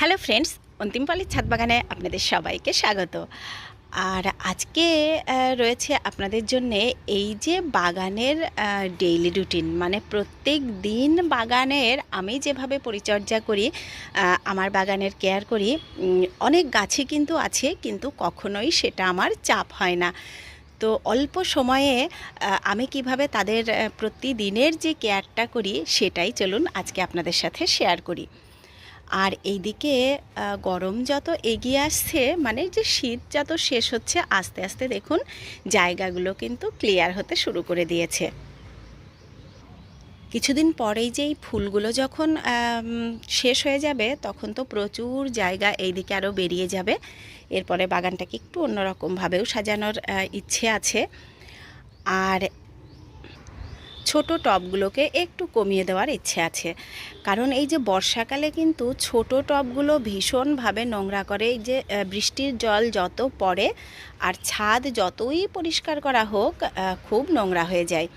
Hello friends অন্তিমপালির ছাদ বাগানে আপনাদের সবাইকে স্বাগত। আর আজকে রয়েছে আপনাদের জন্য এই যে বাগানের ডেইলি রুটিন মানে প্রত্যেক দিন বাগানের আমি যেভাবে পরিচর্যা করি আমার বাগানের কেয়ার করি অনেক গাছে কিন্তু আছে, কিন্তু কখনোই সেটা আমার চাপ হয় না। তো অল্প সময়ে আমি কীভাবে তাদের প্রতিদিনের যে কেয়ারটা করি, সেটাই চলুন আজকে আপনাদের সাথে শেয়ার করি। আর এইদিকে গরম যত এগিয়ে আসছে মানে যে শীত যত শেষ হচ্ছে, আস্তে আস্তে দেখুন জায়গাগুলো কিন্তু ক্লিয়ার হতে শুরু করে দিয়েছে। কিছুদিন পরেই যে এই ফুলগুলো যখন শেষ হয়ে যাবে, তখন তো প্রচুর জায়গা এইদিকে আরও বেরিয়ে যাবে। এরপরে বাগানটাকে একটু অন্যরকমভাবেও সাজানোর ইচ্ছে আছে। আর ছোট টবগুলোকে একটু কমিয়ে দেওয়ার ইচ্ছে আছে। কারণ এই যে বর্ষাকালে কিন্তু ছোট টবগুলো ভীষণভাবে নোংরা করে, এই যে বৃষ্টির জল যত পড়ে আর ছাদ যতই পরিষ্কার করা হোক খুব নোংরা হয়ে যায়।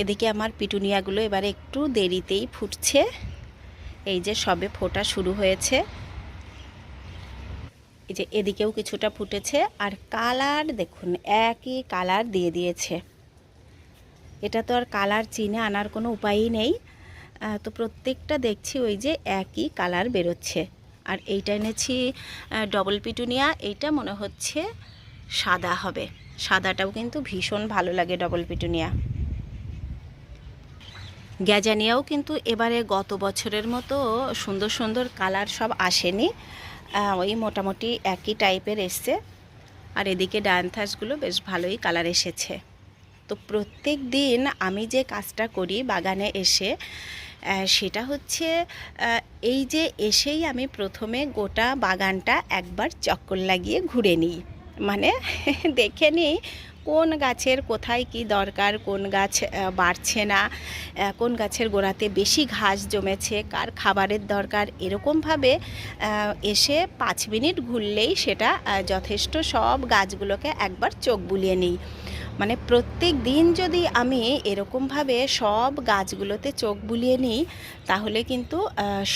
এদিকে আমার পিটুনিয়াগুলো এবারে একটু দেরিতেই ফুটছে। এই যে সবে ফোটা শুরু হয়েছে। এই যে এদিকেও কিছুটা ফুটেছে আর কালার দেখুন, একই কালার দিয়ে দিয়েছে। এটা তো আর কালার চিনে আনার কোনো উপায়ই নেই। তো প্রত্যেকটা দেখছি ওই যে একই কালার বেরোচ্ছে। আর এইটা এনেছি ডবল পিটুনিয়া এইটা মনে হচ্ছে সাদা হবে। সাদাটাও কিন্তু ভীষণ ভালো লাগে ডবল পিটুনিয়া গ্যাজানিয়াও কিন্তু এবারে গত বছরের মতো সুন্দর সুন্দর কালার সব আসেনি। ওই মোটামুটি একই টাইপের এসছে। আর এদিকে ডায়ান্থাসগুলো বেশ ভালোই কালার এসেছে। তো প্রত্যেক দিন আমি যে কাজটা করি বাগানে এসে সেটা হচ্ছে এই যে এসেই আমি প্রথমে গোটা বাগানটা একবার চক্কর লাগিয়ে ঘুরে নিই। মানে দেখে নিই কোন গাছের কোথায় কি দরকার, কোন গাছ বাড়ছে না কোন গাছের গোড়াতে বেশি ঘাস জমেছে, কার খাবারের দরকার, এরকমভাবে এসে পাঁচ মিনিট ঘুরলেই সেটা যথেষ্ট সব গাছগুলোকে একবার চোখ বুলিয়ে নিই। মানে প্রত্যেক দিন যদি আমি এরকমভাবে সব গাছগুলোতে চোখ বুলিয়ে নিই, তাহলে কিন্তু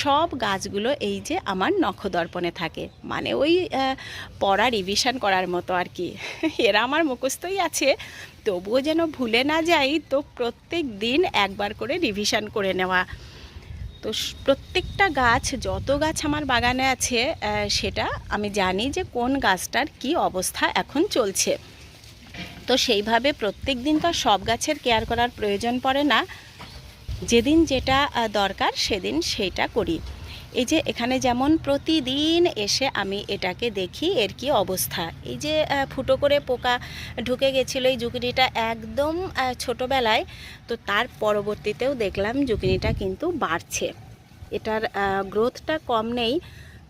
সব গাছগুলো এই যে আমার নখদর্পণে থাকে। মানে ওই পড়া রিভিশন করার মতো আর কি। এরা আমার মুখস্থই আছে। তবুও যেন ভুলে না যাই, তো প্রত্যেক দিন একবার করে রিভিশন করে নেওয়া। তো প্রত্যেকটা গাছ, যত গাছ আমার বাগানে আছে সেটা আমি জানি যে কোন গাছটার কি অবস্থা এখন চলছে। তো সেইভাবে প্রত্যেক দিন তো সব গাছের কেয়ার করার প্রয়োজন পড়ে না। যেদিন যেটা দরকার সেদিন সেইটা করি। এই যে এখানে যেমন প্রতিদিন এসে আমি এটাকে দেখি, এর কি অবস্থা। এই যে ফুটো করে পোকা ঢুকে গেছিল এই জুকিনিটা একদম ছোটোবেলায়। তো তার পরবর্তীতেও দেখলাম জুকিনিটা কিন্তু বাড়ছে। এটার গ্রোথটা কম নেই।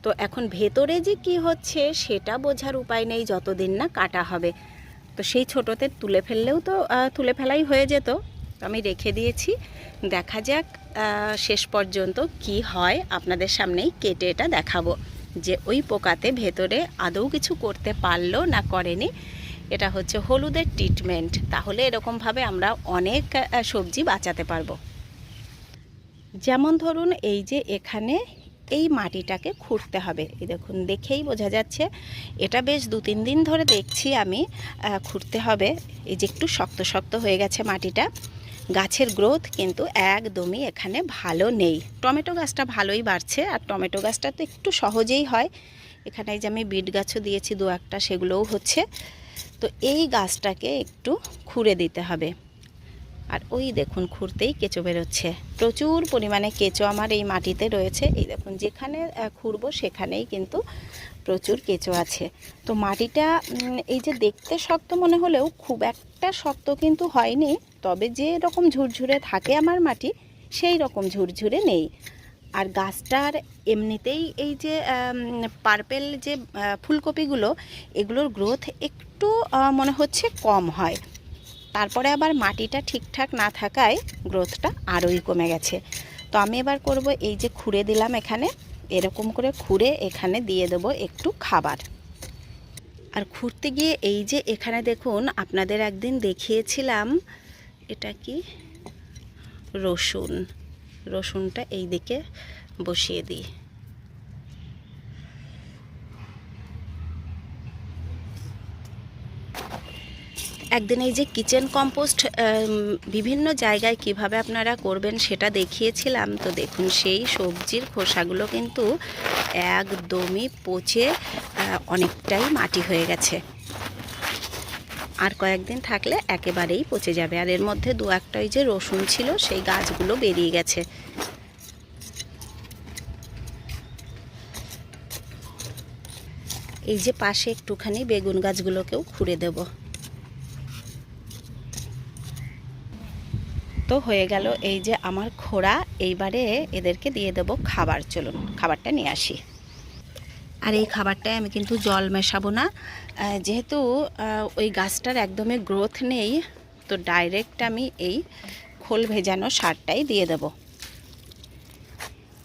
তো এখন ভেতরে যে কি হচ্ছে সেটা বোঝার উপায় নেই, যতদিন না কাটা হবে। তো সেই ছোটোতে তুলে ফেললেও তো তুলে ফেলাই হয়ে যেত। আমি রেখে দিয়েছি। দেখা যাক শেষ পর্যন্ত কি হয়। আপনাদের সামনেই কেটে এটা দেখাবো যে ওই পোকাতে ভেতরে আদৌ কিছু করতে পারল না করেনি। এটা হচ্ছে হলুদের ট্রিটমেন্ট তাহলে এরকমভাবে আমরা অনেক সবজি বাঁচাতে পারব। যেমন ধরুন, এই যে এখানে এই মাটিটাকে খুঁড়তে হবে। এই দেখুন, দেখেই বোঝা যাচ্ছে, এটা বেশ দু তিন দিন ধরে দেখছি আমি খুঁড়তে হবে। এই যে একটু শক্ত শক্ত হয়ে গেছে মাটিটা। গাছের গ্রোথ কিন্তু একদমই এখানে ভালো নেই। টমেটো গাছটা ভালোই বাড়ছে, আর টমেটো গাছটা তো একটু সহজেই হয়। এখানে যে আমি বিট গাছও দিয়েছি দু একটা, সেগুলোও হচ্ছে। তো এই গাছটাকে একটু খুঁড়ে দিতে হবে। আর ওই দেখুন খুঁড়তেই কেঁচো বেরোচ্ছে। প্রচুর পরিমাণে কেঁচো আমার এই মাটিতে রয়েছে। এই দেখুন, যেখানে খুঁড়বো সেখানেই কিন্তু প্রচুর কেঁচো আছে। তো মাটিটা এই যে দেখতে শক্ত মনে হলেও খুব একটা শক্ত কিন্তু হয়নি, তবে যে রকম ঝুরঝুরে থাকে আমার মাটি, সেই রকম ঝুরঝুরে নেই। আর গাছটার এমনিতেই এই যে পার্পেল যে ফুলকপিগুলো, এগুলোর গ্রোথ একটু মনে হচ্ছে কম হয়। তারপরে আবার মাটিটা ঠিকঠাক না থাকায় গ্রোথটা আরোই কমে গেছে। তো আমি এবার করব এই যে খুঁড়ে দিলাম এখানে, এরকম করে খুঁড়ে এখানে দিয়ে দেবো একটু খাবার। আর খুঁড়তে গিয়ে এই যে এখানে দেখুন, আপনাদের একদিন দেখিয়েছিলাম, এটা কি? রসুন। রসুনটা এই দিকে বসিয়ে দিই। একদিন এই যে কিচেন কম্পোস্ট বিভিন্ন জায়গায় কীভাবে আপনারা করবেন সেটা দেখিয়েছিলাম। তো দেখুন, সেই সবজির খোসাগুলো কিন্তু একদমই পচে অনেকটাই মাটি হয়ে গেছে। আর কয়েকদিন থাকলে একেবারেই পচে যাবে। আর এর মধ্যে দু একটা ওই যে রসুন ছিল, সেই গাছগুলো বেরিয়ে গেছে। এই যে পাশে একটুখানি বেগুন গাছগুলোকেও খুঁড়ে দেব। তো হয়ে গেল এই যে আমার খোড়া, এইবারে এদেরকে দিয়ে দেব খাবার। চলুন, খাবারটা নিয়ে আসি। আর এই খাবারটায় আমি কিন্তু জল মেশাবো না। যেহেতু ওই গাছটার একদমই গ্রোথ নেই, তো ডাইরেক্ট আমি এই খোল ভেজানো সারটাই দিয়ে দেব।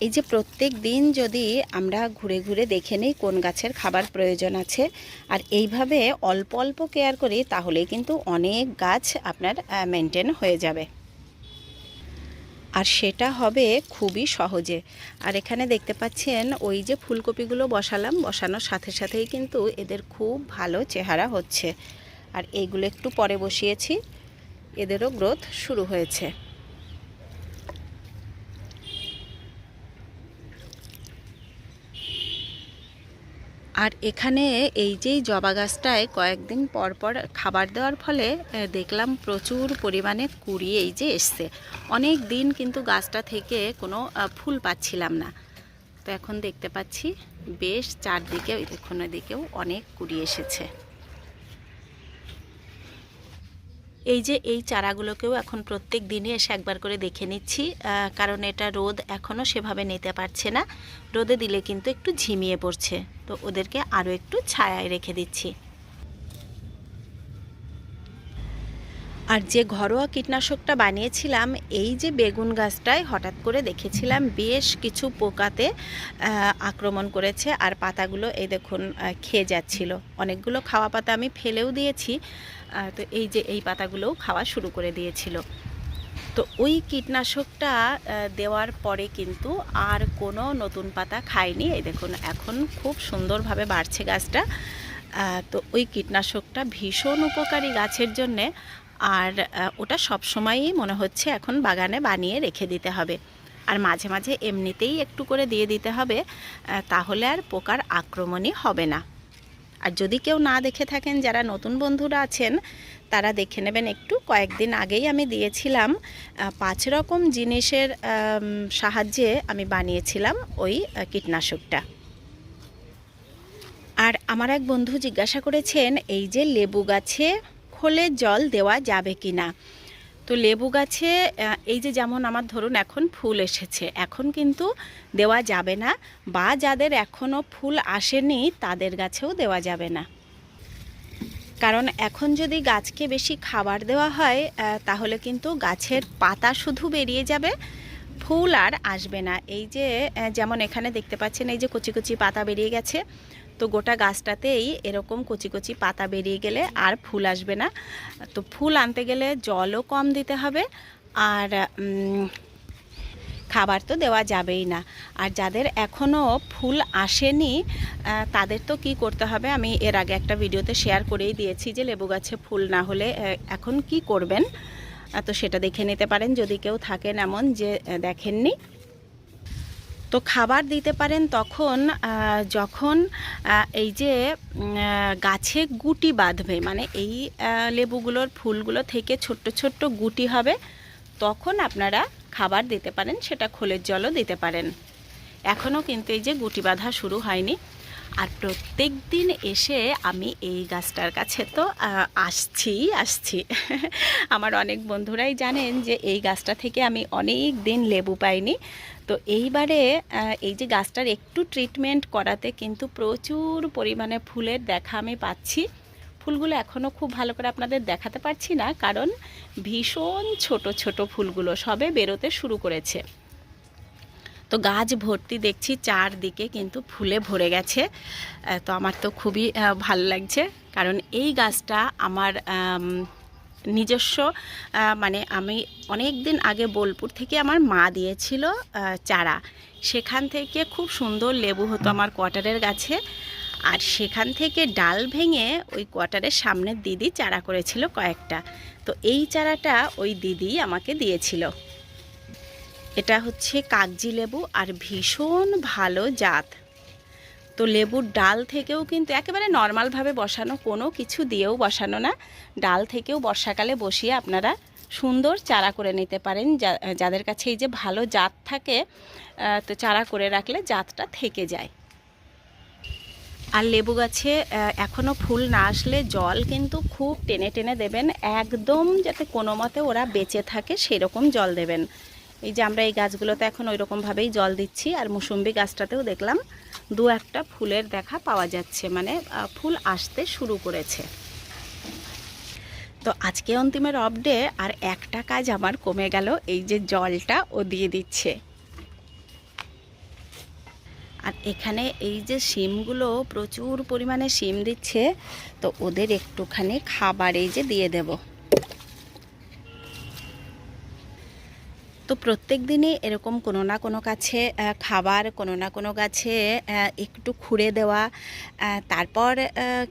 এই যে প্রত্যেক দিন যদি আমরা ঘুরে ঘুরে দেখে নিই কোন গাছের খাবার প্রয়োজন আছে, আর এইভাবে অল্প অল্প কেয়ার করি, তাহলেই কিন্তু অনেক গাছ আপনার মেনটেন হয়ে যাবে। আর সেটা হবে খুবই সহজে। আর এখানে দেখতে পাচ্ছেন ওই যে ফুলকপিগুলো বসালাম, বসানোর সাথে সাথেই কিন্তু এদের খুব ভালো চেহারা হচ্ছে। আর এইগুলো একটু পরে বসিয়েছি, এদেরও গ্রোথ শুরু হয়েছে। আর এখানে এই যেই জবা গাছটায় কয়েকদিন পর পর খাবার দেওয়ার ফলে দেখলাম প্রচুর পরিমাণে কুড়ি এই যে এসছে। অনেক দিন কিন্তু গাছটা থেকে কোনো ফুল পাচ্ছিলাম না। তো এখন দেখতে পাচ্ছি বেশ চারদিকে দেখুন দিকেও অনেক কুড়ি এসেছে। এই যে এই চারাগুলোকেও এখন প্রত্যেক দিনই এসে একবার করে দেখে নিচ্ছি কারণ এটা রোদ এখনও সেভাবে নিতে পারছে না। রোদে দিলে কিন্তু একটু ঝিমিয়ে পড়ছে। তো ওদেরকে আরও একটু ছায়ায় রেখে দিচ্ছি। আর যে ঘরোয়া কীটনাশকটা বানিয়েছিলাম, এই যে বেগুন গাছটায় হঠাৎ করে দেখেছিলাম বেশ কিছু পোকাতে আক্রমণ করেছে আর পাতাগুলো এই দেখুন খেয়ে যাচ্ছিল। অনেকগুলো খাওয়া পাতা আমি ফেলেও দিয়েছি তো এই যে এই পাতাগুলোও খাওয়া শুরু করে দিয়েছিল। তো ওই কীটনাশকটা দেওয়ার পরে কিন্তু আর কোনো নতুন পাতা খায়নি এই দেখুন, এখন খুব সুন্দরভাবে বাড়ছে গাছটা। তো ওই কীটনাশকটা ভীষণ উপকারী গাছের জন্যে। আর ওটা সবসময়ই মনে হচ্ছে এখন বাগানে বানিয়ে রেখে দিতে হবে। আর মাঝে মাঝে এমনিতেই একটু করে দিয়ে দিতে হবে তাহলে আর পোকার আক্রমণই হবে না। আর যদি কেউ না দেখে থাকেন, যারা নতুন বন্ধুরা আছেন, তারা দেখে নেবেন একটু কয়েকদিন আগেই আমি দিয়েছিলাম পাঁচ রকম জিনিসের সাহায্যে আমি বানিয়েছিলাম ওই কীটনাশকটা। আর আমার এক বন্ধু জিজ্ঞাসা করেছেন, এই যে লেবু গাছে খোলে জল দেওয়া যাবে কি না তো লেবু গাছে এই যে যেমন আমার ধরুন এখন ফুল এসেছে, এখন কিন্তু দেওয়া যাবে না বা যাদের এখনও ফুল আসেনি তাদের গাছেও দেওয়া যাবে না। কারণ এখন যদি গাছকে বেশি খাবার দেওয়া হয় তাহলে কিন্তু গাছের পাতা শুধু বেরিয়ে যাবে, ফুল আর আসবে না। এই যে যেমন এখানে দেখতে পাচ্ছেন, এই যে কচি কচি পাতা বেরিয়ে গেছে তো গোটা গাছটাতেই এরকম কচি কচি পাতা বেরিয়ে গেলে আর ফুল আসবে না। তো ফুল আনতে গেলে জলও কম দিতে হবে আর খাবার তো দেওয়া যাবেই না। আর যাদের এখনও ফুল আসেনি তাদের তো কি করতে হবে? আমি এর আগে একটা ভিডিওতে শেয়ার করেই দিয়েছি যে লেবু গাছে ফুল না হলে এখন কি করবেন? তো সেটা দেখে নিতে পারেন। যদি কেউ থাকেন এমন যে দেখেননি তো খাবার দিতে পারেন তখন যখন এই যে গাছে গুটি বাঁধবে মানে এই লেবুগুলোর ফুলগুলো থেকে ছোট্ট ছোট্ট গুটি হবে তখন আপনারা খাবার দিতে পারেন সেটা খোলের জলও দিতে পারেন। এখনও কিন্তু এই যে গুটি বাঁধা শুরু হয়নি। আর প্রত্যেক দিন এসে আমি এই গাছটার কাছে তো আহ, আসছিই আসছি। আমার অনেক বন্ধুরাই জানেন যে এই গাছটা থেকে আমি অনেক দিন লেবু পাইনি। তো এইবারে এই যে গাছটার একটু ট্রিটমেন্ট করাতে কিন্তু প্রচুর পরিমাণে ফুলের দেখা আমি পাচ্ছি। ফুলগুলো এখনও খুব ভালো করে আপনাদের দেখাতে পারছি না কারণ ভীষণ ছোট ছোট ফুলগুলো সবে বেরোতে শুরু করেছে। তো গাছ ভর্তি দেখছি চারদিকে কিন্তু ফুলে ভরে গেছে। তো আমার তো খুবই ভালো লাগছে কারণ এই গাছটা আমার আম, নিজস্ব মানে আমি অনেক দিন আগে বোলপুর থেকে আমার মা দিয়েছিল চারা। সেখান থেকে খুব সুন্দর লেবু হতো আমার কোয়ার্টারের গাছে। আর সেখান থেকে ডাল ভেঙে ওই কোয়ার্টারের সামনের দিদি চারা করেছিল কয়েকটা। তো এই চারাটা ওই দিদি আমাকে দিয়েছিল। এটা হচ্ছে কাগজি লেবু আর ভীষণ ভালো জাত। তো লেবুর ডাল থেকেও কিন্তু একেবারে নর্মালভাবে বসানো, কোনো কিছু দিয়েও বসানো না। ডাল থেকেও বর্ষাকালে বসিয়ে আপনারা সুন্দর চারা করে নিতে পারেন। যাদের কাছে এই যে ভালো জাত থাকে তো চারা করে রাখলে জাতটা থেকে যায়। আর লেবু গাছে এখনও ফুল না আসলে জল কিন্তু খুব টেনে টেনে দেবেন। একদম যাতে কোনো মতে ওরা বেঁচে থাকে, সেরকম জল দেবেন। এই যে আমরা এই গাছগুলোতে এখন ওই রকমভাবেই জল দিচ্ছি, আর মুসুম্বি গাছটাতেও দেখলাম দু একটা ফুলের দেখা পাওয়া যাচ্ছে মানে ফুল আসতে শুরু করেছে। তো আজকে অন্তিমের অফ ডে আর একটা কাজ আমার কমে গেল, এই যে জলটা ও দিয়ে দিচ্ছে। আর এখানে এই যে শিমগুলো প্রচুর পরিমাণে শিম দিচ্ছে, তো ওদের একটুখানি খাবার এই যে দিয়ে দেব। তো প্রত্যেক দিনই এরকম কোনো না কোনো গাছে খাবার, কোনো না কোনো গাছে একটু খুঁড়ে দেওয়া তারপর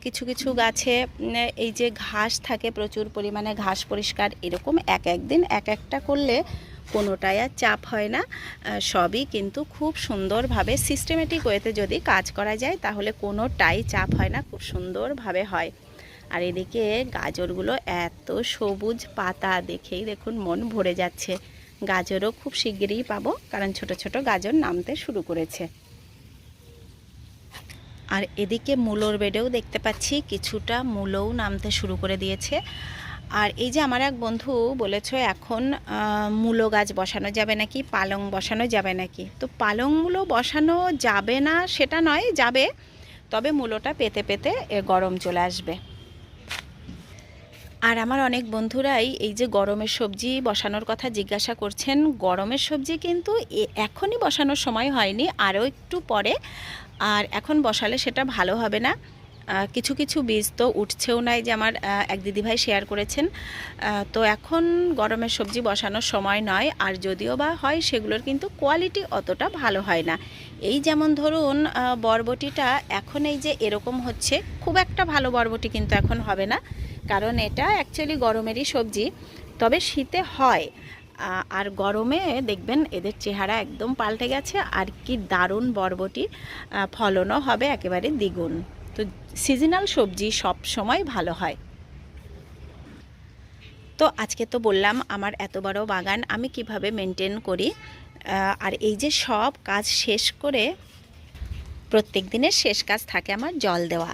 কিছু কিছু গাছে এই যে ঘাস থাকে প্রচুর পরিমাণে, ঘাস পরিষ্কার এরকম এক এক দিন এক একটা করলে কোনোটাই আর চাপ হয় না। সবই কিন্তু খুব সুন্দরভাবে সিস্টেমেটিক ওয়েতে যদি কাজ করা যায় তাহলে কোনোটাই চাপ হয় না, খুব সুন্দরভাবে হয়। আর এদিকে গাজরগুলো এত সবুজ পাতা দেখেই দেখুন মন ভরে যাচ্ছে। গাজরও খুব শিগগিরই পাবো, কারণ ছোট ছোট গাজর নামতে শুরু করেছে। আর এদিকে মূলোর বেডেও দেখতে পাচ্ছি কিছুটা মূলও নামতে শুরু করে দিয়েছে। আর এই যে আমার এক বন্ধু বলেছ, এখন মূলো গাছ বসানো যাবে নাকি? পালং বসানো যাবে নাকি? তো পালং মূলো বসানো যাবে না, সেটা নয়, যাবে। তবে মূলোটা পেতে পেতে এ গরম চলে আসবে। আর আমার অনেক বন্ধুরাই এই যে গরমের সবজি বসানোর কথা জিজ্ঞাসা করছেন, গরমের সবজি কিন্তু এখনই বসানোর সময় হয়নি, আরও একটু পরে। আর এখন বসালে সেটা ভালো হবে না। কিছু কিছু বীজ তো উঠছেও নাই যে আমার এক দিদিভাই শেয়ার করেছেন। তো এখন গরমের সবজি বসানোর সময় নয়, আর যদিও বা হয় সেগুলোর কিন্তু কোয়ালিটি অতটা ভালো হয় না। এই যেমন ধরুন বরবটিটা এখন এই যে এরকম হচ্ছে, খুব একটা ভালো বরবটি কিন্তু এখন হবে না, কারণ এটা অ্যাকচুয়ালি গরমেরই সবজি। তবে শীতে হয় আর গরমে দেখবেন এদের চেহারা একদম পাল্টে গেছে, আর কি দারুণ বরবটি ফলনও হবে একেবারে দ্বিগুণ। তো সিজনাল সবজি সব সময় ভালো হয়। তো আজকে তো বললাম আমার এত বড় বাগান, আমি কীভাবে মেনটেন করি? আর এই যে সব কাজ শেষ করে প্রত্যেক দিনের শেষ কাজ থাকে আমার জল দেওয়া।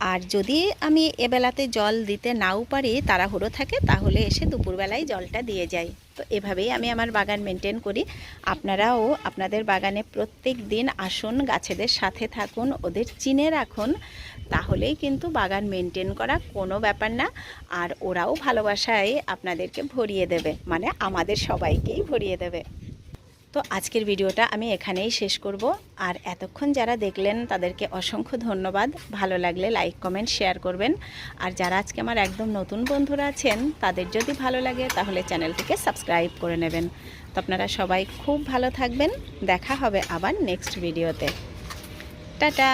আর যদি আমি এবেলাতে জল দিতে নাও পারি, তাড়াহুড়ো থাকে, তাহলে এসে দুপুরবেলায় জলটা দিয়ে যাই। তো এভাবেই আমি আমার বাগান মেনটেন করি। আপনারাও আপনাদের বাগানে প্রত্যেক দিন আসুন, গাছেদের সাথে থাকুন, ওদের চিনে রাখুন। তাহলেই কিন্তু বাগান মেনটেন করা কোনো ব্যাপার না। আর ওরাও ভালোবাসায় আপনাদেরকে ভরিয়ে দেবে। মানে আমাদের সবাইকেই ভরিয়ে দেবে। তো আজকের ভিডিওটা আমি এখানেই শেষ করব। আর এতক্ষণ যারা দেখলেন, তাদেরকে অসংখ্য ধন্যবাদ। ভালো লাগলে লাইক, কমেন্ট, শেয়ার করবেন। আর যারা আজকে আমার একদম নতুন বন্ধুরা আছেন, তাদের যদি ভালো লাগে, তাহলে চ্যানেলটিকে সাবস্ক্রাইব করে নেবেন। তো আপনারা সবাই খুব ভালো থাকবেন। দেখা হবে আবার নেক্সট ভিডিওতে। টাটা!